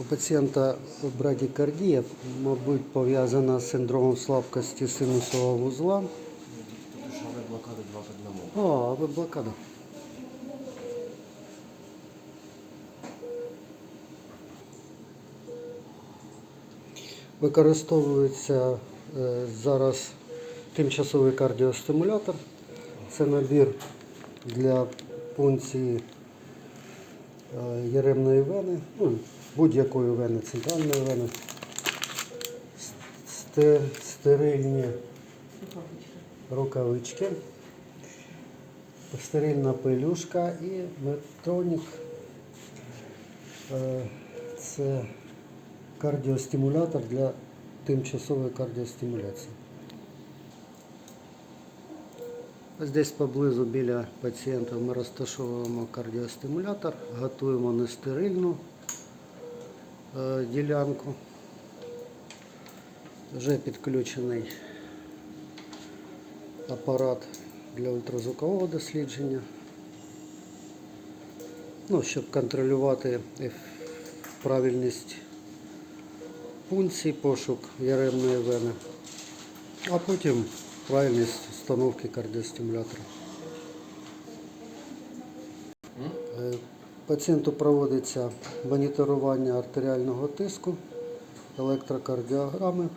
У пацієнта брадікардія, мабуть, пов'язана з синдромом слабкості синусового вузла. Душевая блокада 2 к 1. О, ви блокада. Використовується е, зараз тимчасовий кардіостимулятор. Це набір для пункції яремної вени, ну, будь-якої вени, центральної вени. Стерильні рукавички стерильна пилюшка і метронік. Е, Це кардіостимулятор для тимчасової кардіостимуляції. Ось десь поблизу біля пацієнта ми розташовуємо кардіостимулятор, готуємо нестерильну е, ділянку. Вже підключений апарат для ультразвукового дослідження. Ну, щоб контролювати правильність пункцій, пошук яремної вени, а потім правильність встановки кардіостимулятора. Е, Пацієнту проводиться моніторування артеріального тиску, електрокардіограми.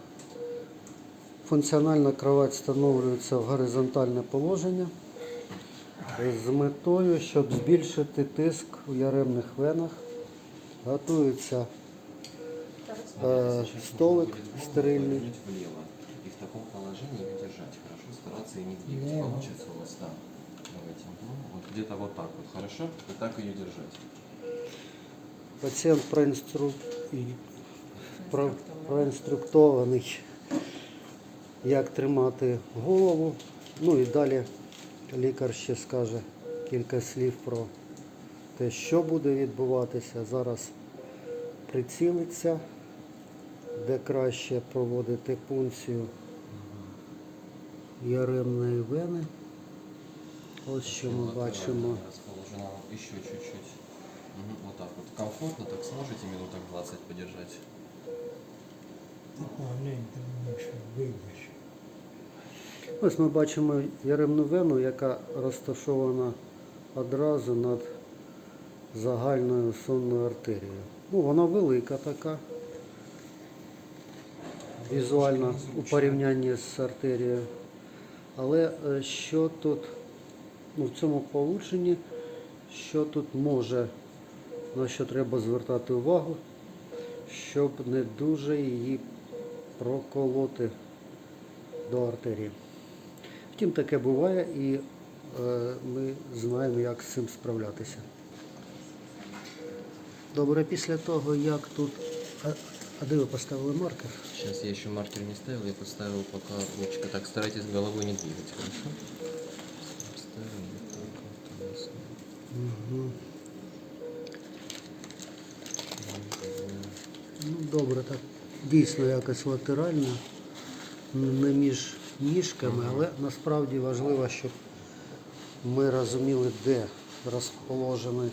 Функціональна кровать встановлюється в горизонтальне положення з метою, щоб збільшити тиск у яремних венах. Готується е, столик стерильний. И в таком положении ее держать. Хорошо стараться и не двигать. Получится у вас, да. Давайте. Вот где-то вот так вот. Хорошо? И так ее держать. Пацієнт проінстру... про... проінструктований, як тримати голову. Ну і далі лікар ще скаже кілька слів про те, що буде відбуватися. Зараз прицілиться, де краще проводити пункцію яремної вени. Ось що ми бачимо. Расположена еще чуть-чуть. Вот так вот. Комфортно, так сможете минуток 20 подержать? Гляньте, мені що вибач. Ось ми бачимо яремну вену, яка розташована одразу над загальною сонною артерією. Ну, вона велика така. Візуально у порівнянні з артерією. Але е, що тут ну, в цьому полученні, що тут може, на що треба звертати увагу, щоб не дуже її проколоти до артерії. Втім, таке буває і е, ми знаємо, як з цим справлятися. Добре, після того, як тут. А, де ви поставили маркер? Сейчас я еще маркер не ставил, я поставил пока ручка. Так, старайтесь головой не двигать, хорошо? Ставим вот так вот. Угу. Ну, добре, так. Дійсно якось латерально, не між ніжками, але насправді важливо, щоб ми розуміли, де розположений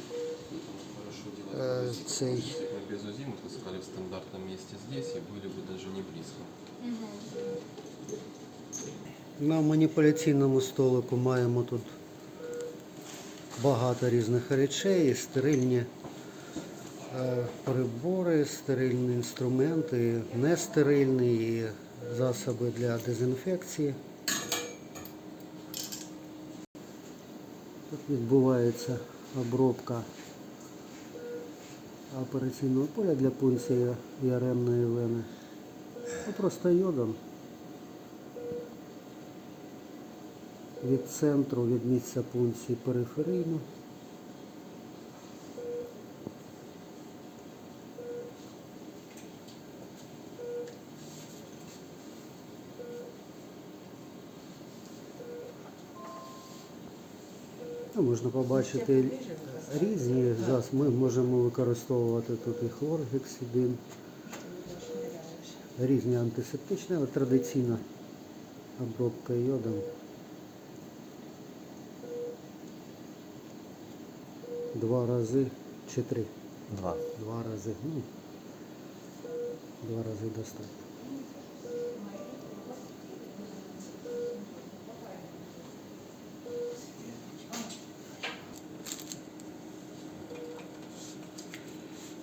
е, цей Мы без УЗИ мы таскали в стандартном месте здесь и были бы даже не близко. На маніпуляційному столику маємо тут багато різних речей, стерильні е, прибори, стерильні інструменти, нестерильні і засоби для дезінфекції. Тут відбувається обробка операційного поля для пункції яремної вени. Ну, просто йодом. від центру, від місця пункції периферійно. Ну, можна побачити різні засоби. Ми можемо використовувати тут і хлоргексидин, різні антисептичні, але традиційна обробка йодом. Два рази чи три? Два. Два рази. Ну, Два рази достатньо.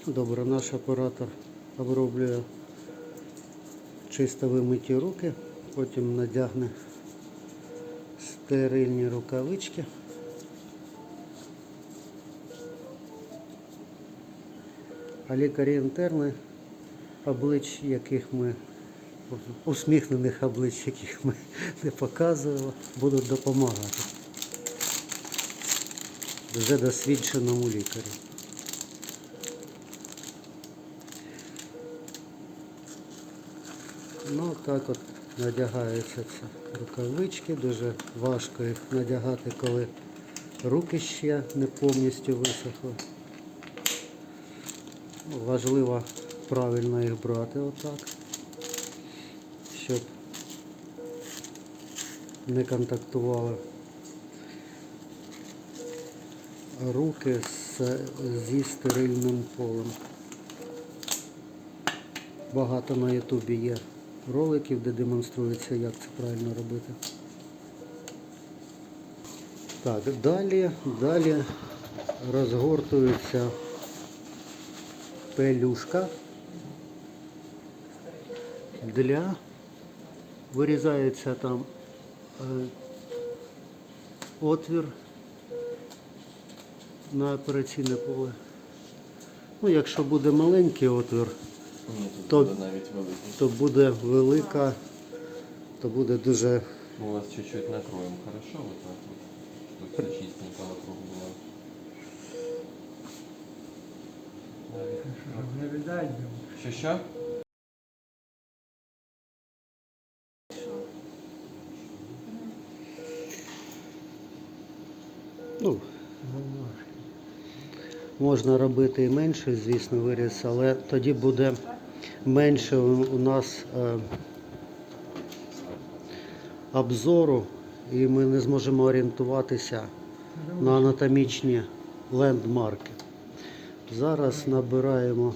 Добре, наш оператор оброблює чисто вимиті руки, потім надягне стерильні рукавички. А лікарі інтерни, облич яких ми усміхнених облич, яких ми не показували, будуть допомагати вже досвідченому лікарю. Ну так от надягаються ці рукавички, дуже важко їх надягати, коли руки ще не повністю висохли. Важливо правильно їх брати отак, щоб не контактували руки з, зі стерильним полем. Багато на Ютубі є роликів, де демонструється, як це правильно робити. Так, далі, далі розгортується пелюшка для вирізається там е, отвір на операційне поле. Ну, якщо буде маленький отвір, Ні, тут То- буде навіть великий. то буде велика, то буде дуже Мы вас чуть-чуть накроем, хорошо? Вот так вот. Чтобы все чистенько вокруг было. Щоб не видать було. Що що? Можна робити і менший, звісно, виріз, але тоді буде менше у нас е, обзору, і ми не зможемо орієнтуватися на анатомічні лендмарки. Зараз набираємо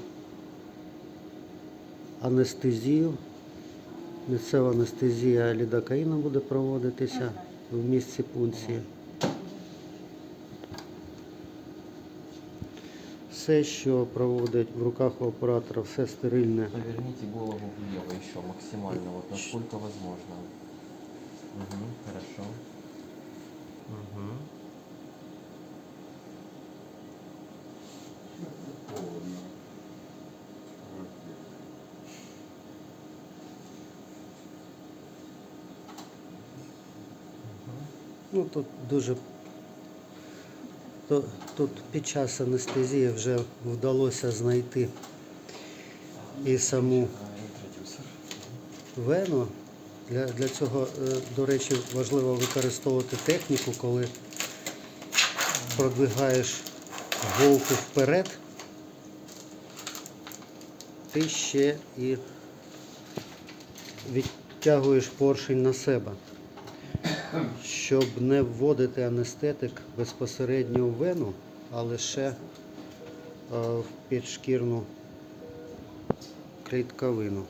анестезію. Місцева анестезія лідокаїном буде проводитися в місці пункції. Все, що проводить в руках у оператора, все стерильне. Поверните голову влево еще максимально, вот насколько возможно. Угу, хорошо. Угу. Ну тут дуже то- тут під час анестезії вже вдалося знайти і саму вену. Для, для цього, е, до речі, важливо використовувати техніку, коли продвигаєш голку вперед, ти ще і відтягуєш поршень на себе, щоб не вводити анестетик безпосередньо в вену, а лише е, в підшкірну клітковину.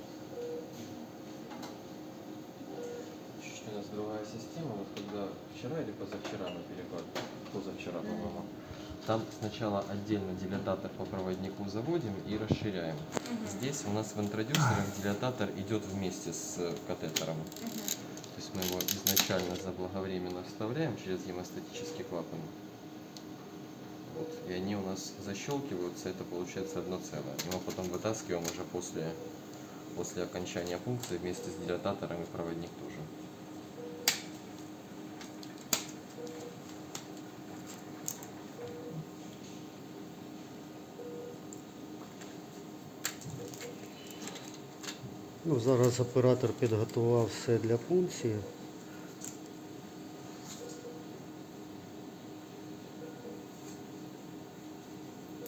Чуть-чуть у нас другая система. Вот когда вчера или позавчера мы перекладывали, позавчера, по-моему, там сначала отдельно дилататор по проводнику заводим и расширяем. Здесь у нас в интродюсерах дилататор идет вместе с э, катетером. То Мы его изначально заблаговременно вставляем через гемостатический клапан. Вот, и они у нас защелкиваются, это получается одно целое. И мы потом вытаскиваем уже после, после окончания функции вместе с дилататором и проводник Ну, зараз оператор підготував все для пункції.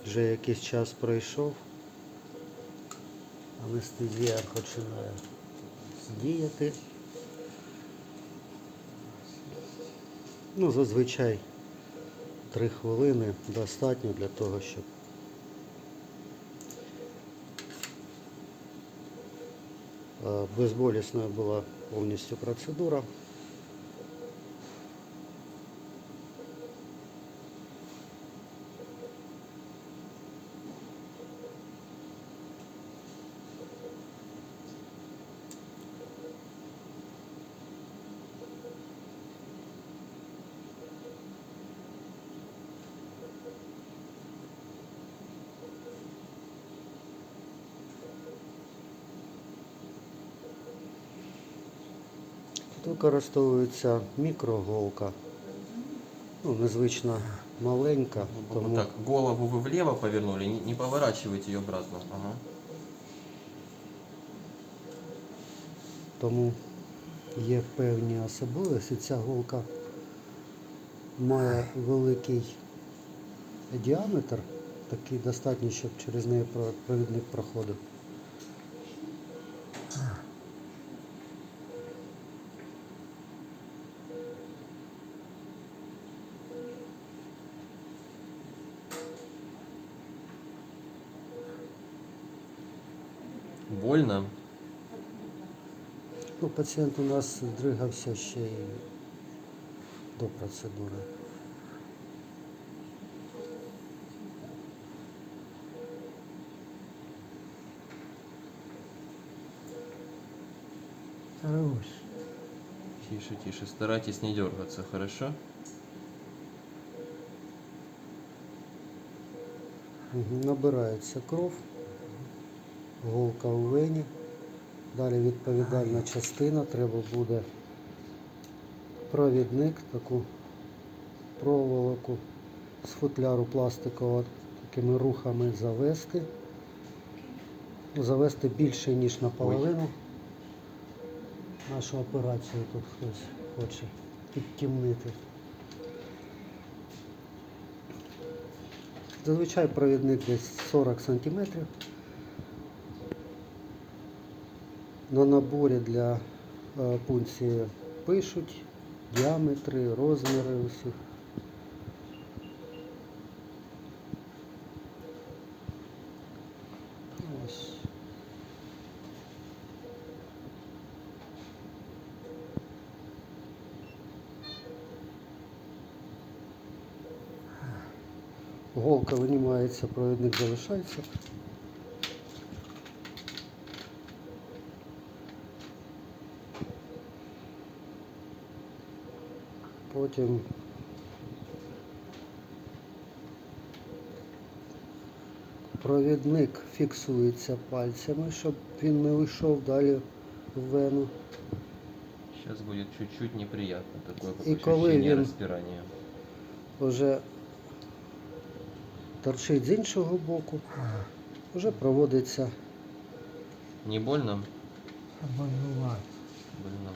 Вже якийсь час пройшов. Анестезія починає діяти. Ну, зазвичай три хвилини достатньо для того, щоб Е, Безболісною була повністю процедура. Використовується мікроголка. Ну, незвично маленька, Вот тому так, голову вы влево повернули, не, не поворачивайте ее обратно. Ага. тому є певні особливості. Ця голка має великий діаметр, такий достатньо, щоб через неї провідник проходив. Больно? Ну, пацієнт у нас здригався ще й до процедури. Стараюсь. Тише, тише. Старайтесь не дергаться, хорошо? Мгм, Набирається кров, Голка у вені. Далі відповідальна частина, треба буде провідник, таку проволоку з футляру пластикового такими рухами завести. Ну, Завести більше, ніж наполовину. Нашу операцію тут хтось хоче підтімнити. Зазвичай провідник десь 40 см. На наборі для е, пункції пишуть діаметри, розміри усіх. Голка винімається, провідник залишається. Потім провідник фіксується пальцями, щоб він не вийшов далі в вену. Сейчас будет чуть-чуть неприятно. Такое И как коли він- распирания. Вже торчить з іншого боку, вже проводиться Не больно? Оборвать. Больновато,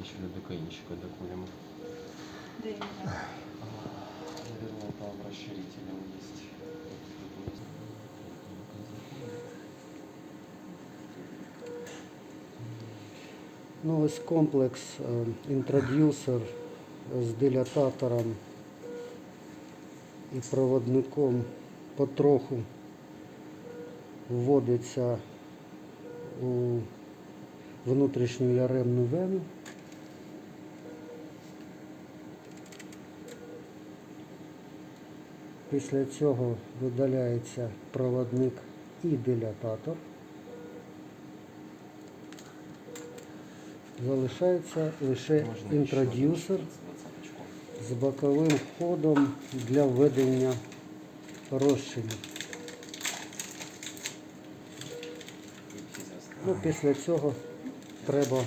еще лидокаинчика докурим. Да. Наверное, там расширителем есть. Ну, ось комплекс інтродюсер з дилататором і проводником потроху вводиться у внутрішню яремну вену. Після цього видаляється проводник і дилататор. Залишається лише інтродюсер з боковим ходом для введення розчинів. Ну, після цього треба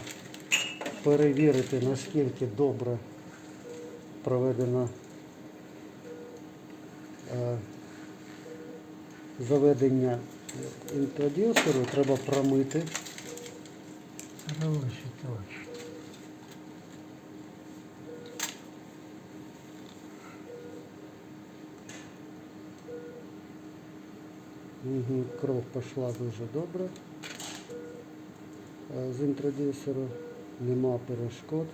перевірити, наскільки добре проведено е, заведення інтродюсеру. Треба промити. Стараюсь точно. Мгм, Кров пішла дуже добре. Е, З інтродюсеру нема перешкод.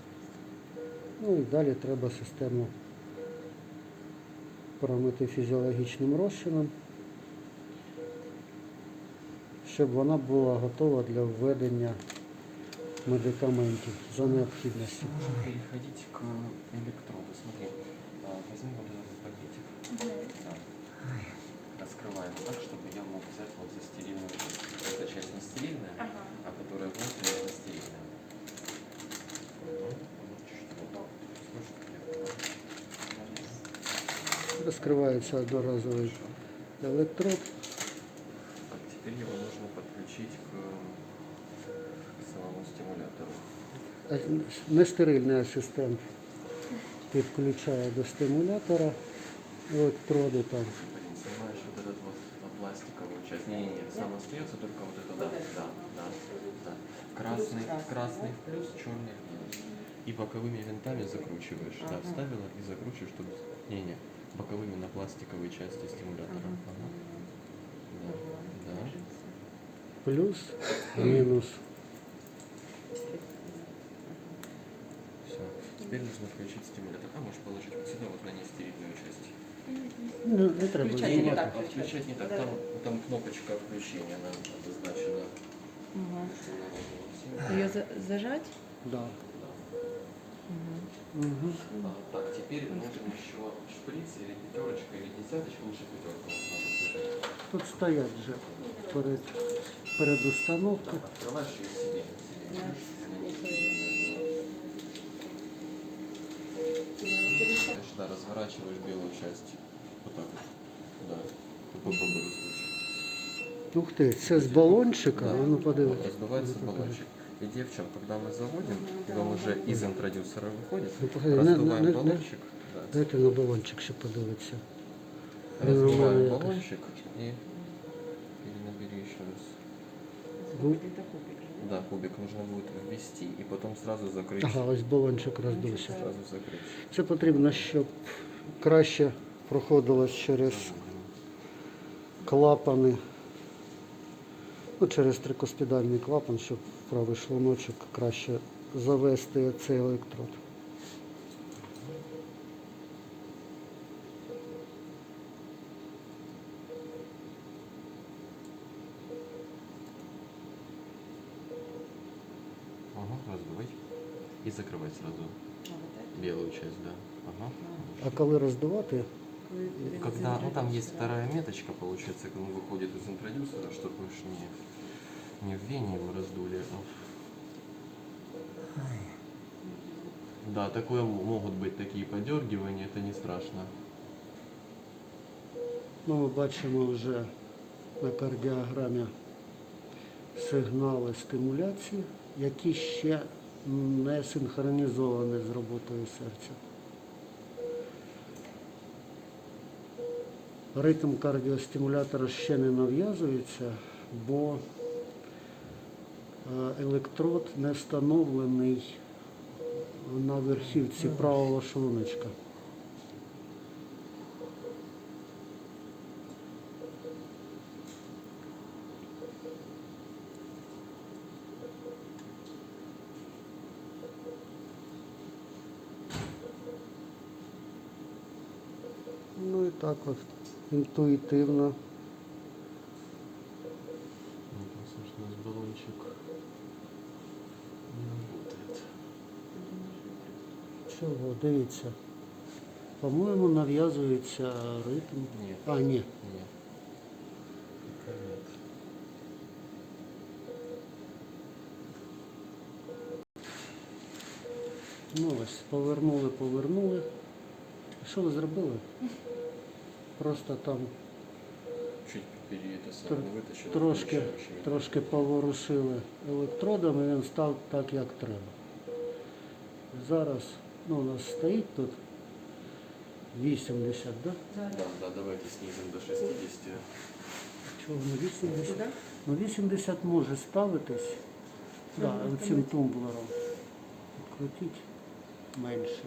Ну і далі треба систему промити фізіологічним розчином, щоб вона була готова для введення медикаментів за необхідністю. Можем переходити к електроду. Смотри, а, говорю? Розкривається одноразовий електрод. Так, теперь его нужно подключить к, к самому стимулятору. А Нестерильний асистент підключає до стимулятора електроди там. Блин, снимаешь вот этот вот а, пластиковую часть. Не-не-не, сам остается только вот это, да, да, да, да. Красный, красный в плюс, черный в минус. И боковыми винтами закручиваешь. Да, вставила и закручиваешь, чтобы... Не-не, боковыми на пластиковые части стимулятора. Ага. Да, да. Плюс, мінус. Все. Теперь нужно включить стимулятор. А можешь положить вот сюда, вот на нестерильную часть. Ну, не треба Включати не знімати. так. А включать не так, там, там кнопочка включения, она обозначена. Ага. было. Ее зажать? Да. Угу. А, так, теперь нужен еще шприц или пятерочка, или десяточка, лучше пятерка вот надо держать. Тут стоять вже перед, перед установкою. Так, открываешь ее себе. Дальше, Да, разворачиваешь белую часть. Вот так вот. Да. Попробуй раздуть. Ух ти, це з балончика, Да. а ну подивись. Раздувается баллончик. Идея в чем? Когда мы заводим, и он уже из интродюсера выходит, Ну, погоди, не- раздуваем не- не- баллончик. Да. Дайте на балончик ще подивитися. Раздуваем Нормально баллончик и перенабери еще раз. Ну, Да, кубик нужно будет ввести и потом сразу закрыть. ага, ось балончик роздувся. Сразу закрыть. Це потрібно, щоб краще проходилось через клапани. Ну, через трикоспідальний клапан, щоб в правий шлуночок краще завести цей електрод. Ага, раздувай. И закрывать сразу белую часть, да. Ага. А коли роздувати, Когда, ну там есть вторая меточка, получается, когда он выходит из интродюсера, чтобы не, не в вене его раздули. Да, такое могут быть такие подергивания, это не страшно. ну, ми бачимо вже на кардіограмі сигнали стимуляції, які ще не синхронізовані з роботою серця. Ритм кардіостимулятора ще не нав'язується, бо електрод не встановлений на верхівці правого шлуночка. Ну і так от інтуїтивно. Ну, просто что у нас баллончик не работает. Чого, дивіться. По-моєму, нав'язується ритм. Нет. А, ні. Нет. Ну ось, повернули, повернули. Що ви зробили? Просто там Чуть пере Тр- самое вытащил. трошки, трошки поворушили електродом і він став так, як треба. Зараз ну, у нас стоїть тут 80, да? Да, да, давайте снизим до 60. Чого не 80? Ну 80 може ставитись. Да, цим тумблером. Відкрутіть менше.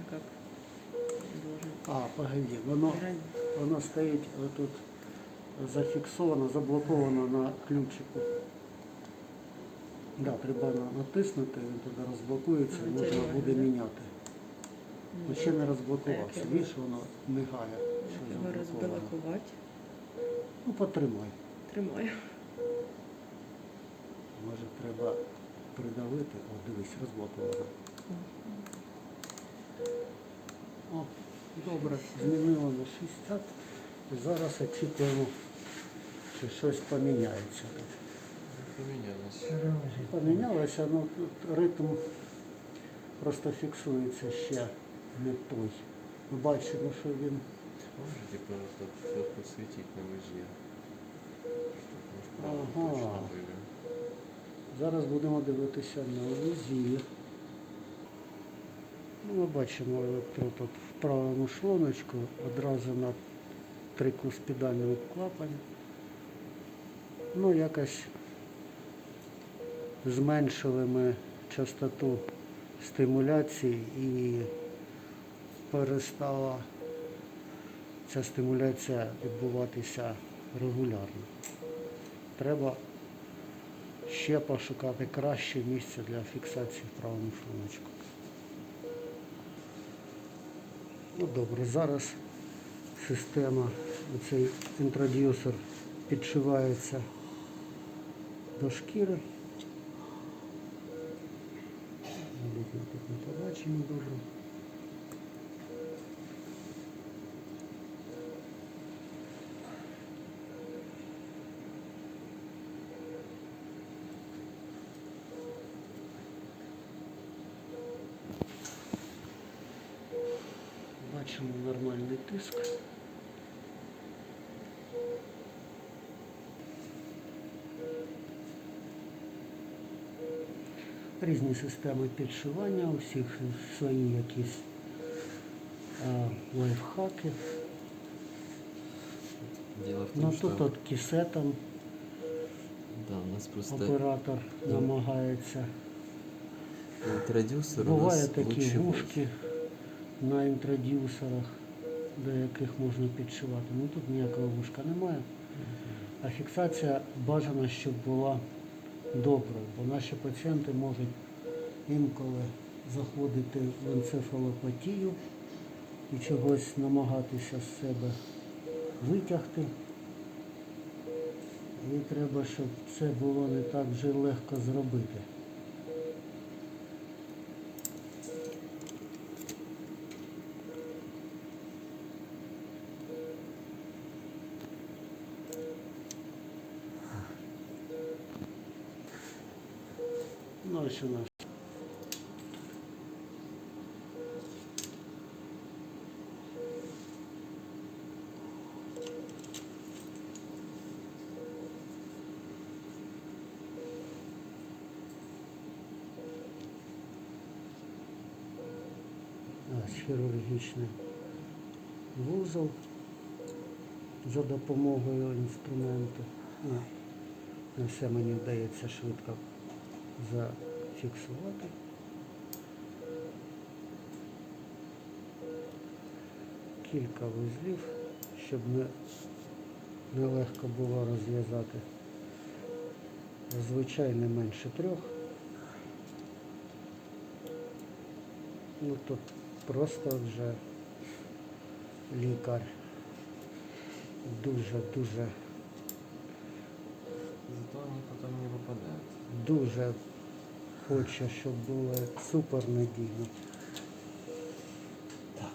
А как? А, погоди, воно, воно стоїть отут зафіксовано, заблоковано на ключику. Да, треба натиснути, він тоді розблокується, і можна буде міняти. Ну, ще не розблокувався. Більше воно мигає. що заблоковано. розблокувати. Ну, потримай. Тримаю. Може треба придавити. О, дивись, розблоковано. О, добре, змінило на 60. І зараз очікуємо, що щось поміняється. Поменялось. Хороший. Помінялося, ну тут ритм просто фіксується ще не той. Ми бачимо, що він Можете просто все подсветить на? Чтобы Ага. точно. Зараз будемо дивитися на УЗІ. Ну, ми бачимо електрод тут в правому шлуночку одразу на трикуспідальному клапані. Ну, якось зменшили ми частоту стимуляції і перестала ця стимуляція відбуватися регулярно. Треба ще пошукати краще місце для фіксації в правому шлуночку. Ну добре, зараз система, цей інтродюсер підшивається до шкіри. Мабуть, ми тут не побачимо добре. Бачимо нормальний тиск. Різні системи підшивання, у всіх свої якісь а, лайфхаки. Дело в том, Ну что тут от кисетом да, у нас просто оператор Да. намагається. интродюсер нас такі вушки на інтродюсерах, до яких можна підшивати. Ну тут ніякого вушка немає. А фіксація бажана, щоб була доброю, бо наші пацієнти можуть інколи заходити в енцефалопатію і чогось намагатися з себе витягти. І треба, щоб це було не так вже легко зробити. Ну. Ось хірургічний вузол за допомогою інструменту. Ну, не все мені вдається швидко зафіксувати. Кілька вузлів, щоб не, нелегко було розв'язати. Зазвичай не менше трьох. Ну тут просто вже лікар дуже-дуже Зато они потом не выпадают. дуже хоче, щоб було супер надійно. Так,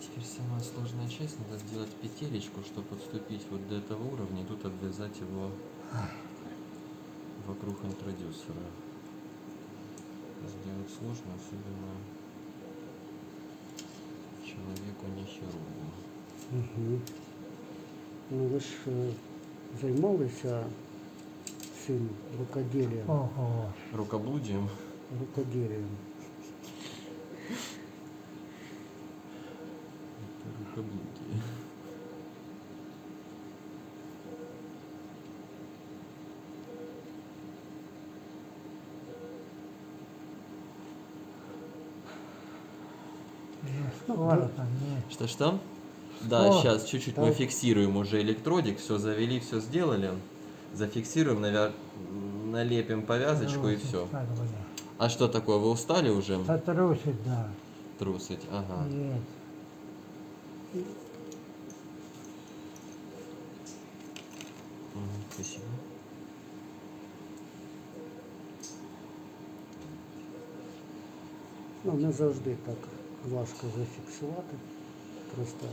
теперь самая сложная часть. Надо сделать петелечку, чтобы подступить вот до этого уровня и тут обвязать его вокруг интродюсера. Сделать сложно, особенно человеку не хирургу. Угу. Ну ви ж е, займалися сын рукоделием. Ага. Рукоблудием? Рукоделием. Это рукоблудие. Ну, Что-что? Да, сейчас чуть-чуть мы фиксируем уже электродик, все завели, все сделали зафиксируем, навя... налепим повязочку трусить, и все. А что такое? Вы устали уже? Трусить, да. Трусить, ага. Нет. Спасибо. Ну, не завжди так важко зафіксувати. Просто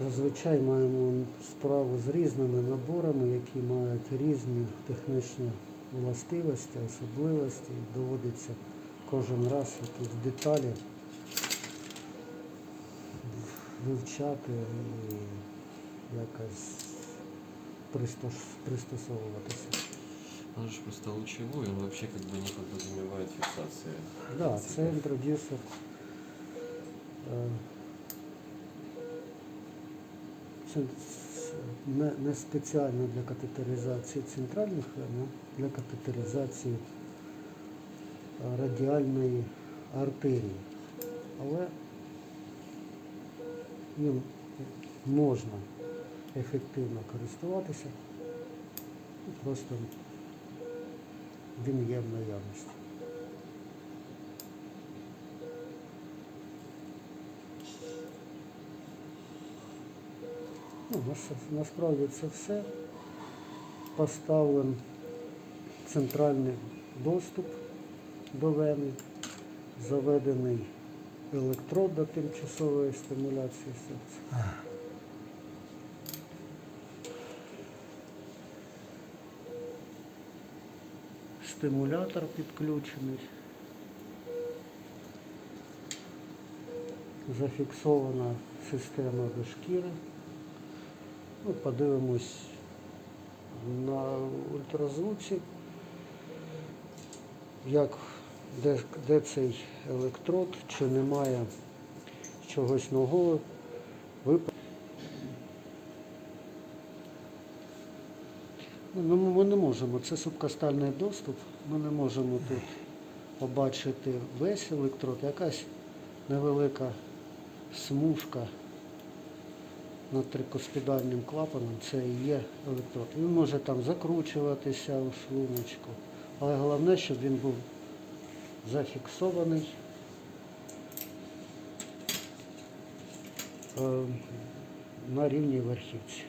зазвичай маємо справу з різними наборами, які мають різні технічні властивості, особливості. Доводиться кожен раз якісь деталі вивчати і якось пристосовуватися. Же просто лучевой, он вообще как бы не подразумевает фиксации. Да, це інтродюсер. Не, спеціально для катетеризації центральних вен, а для катетеризації радіальної артерії. Але їм можна ефективно користуватися, просто він є в наявності. Ну, насправді це все. Поставлен центральний доступ до вени, заведений електрод до тимчасової стимуляції серця. Стимулятор підключений. Зафіксована система до шкіри. Ну, подивимось на ультразвуці, як, де, де цей електрод, чи немає чогось нового. Ви... Ну, ми не можемо, це субкастальний доступ, ми не можемо тут побачити весь електрод, якась невелика смужка над трикоспідальним клапаном, це і є електрод. Він може там закручуватися у шлуночку, але головне, щоб він був зафіксований е, на рівні верхівці.